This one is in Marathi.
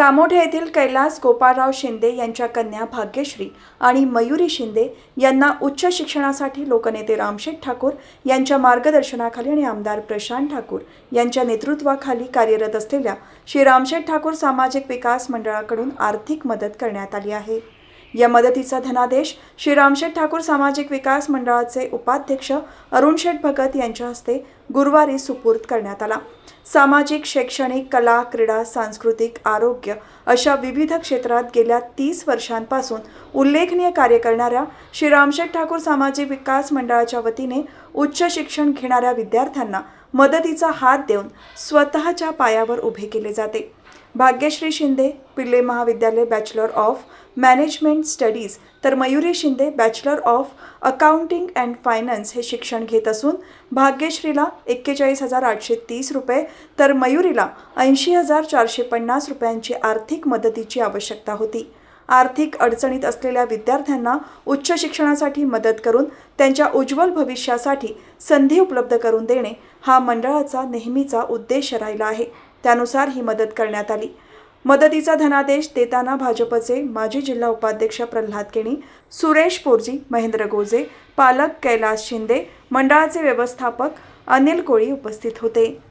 कामोठे येथील कैलास गोपाळराव शिंदे यांच्या कन्या भाग्यश्री आणि मयुरी शिंदे यांना उच्च शिक्षणासाठी लोकनेते रामशेठ ठाकूर यांच्या मार्गदर्शनाखाली आणि आमदार प्रशांत ठाकूर यांच्या नेतृत्वाखाली कार्यरत असलेल्या श्री रामशेठ ठाकूर सामाजिक विकास मंडळाकडून आर्थिक मदत करण्यात आली आहे. या मदतीचा धनादेश श्री रामशेठ ठाकूर सामाजिक विकास मंडळाचे उपाध्यक्ष अरुण शेठ भगत यांच्या हस्ते गुरुवारी सुपूर्द करण्यात आला. सामाजिक शैक्षणिक कला क्रीडा सांस्कृतिक आरोग्य अशा विविध क्षेत्रात गेल्या तीस वर्षांपासून उल्लेखनीय कार्य करणाऱ्या श्री रामशेठ ठाकूर सामाजिक विकास मंडळाच्या वतीने उच्च शिक्षण घेणाऱ्या विद्यार्थ्यांना मदतीचा हात देऊन स्वतःच्या पायावर उभे केले जाते. भाग्यश्री शिंदे पिल्ले महाविद्यालय बॅचलर ऑफ मॅनेजमेंट स्टडीज तर Mayuri Shinde bachelor of accounting and finance हे शिक्षण घेत असून भाग्यश्रीला एक्केचाळीस हजार आठशे तीस रुपये तर मयुरीला ऐंशी हजार चारशे पन्नास रुपयांची आर्थिक मदतीची आवश्यकता होती. आर्थिक अडचणीत असलेल्या विद्यार्थ्यांना उच्च शिक्षणासाठी मदत करून त्यांच्या उज्ज्वल भविष्यासाठी संधी उपलब्ध करून देणे हा मंडळाचा नेहमीचा उद्देश राहिला आहे. त्यानुसार ही मदत करण्यात आली. मदतीचा धनादेश देताना भाजपचे माजी जिल्हा उपाध्यक्ष प्रल्हाद केणी सुरेश पोरजी महेंद्र गोजे पालक कैलास शिंदे मंडळाचे व्यवस्थापक अनिल कोळी उपस्थित होते.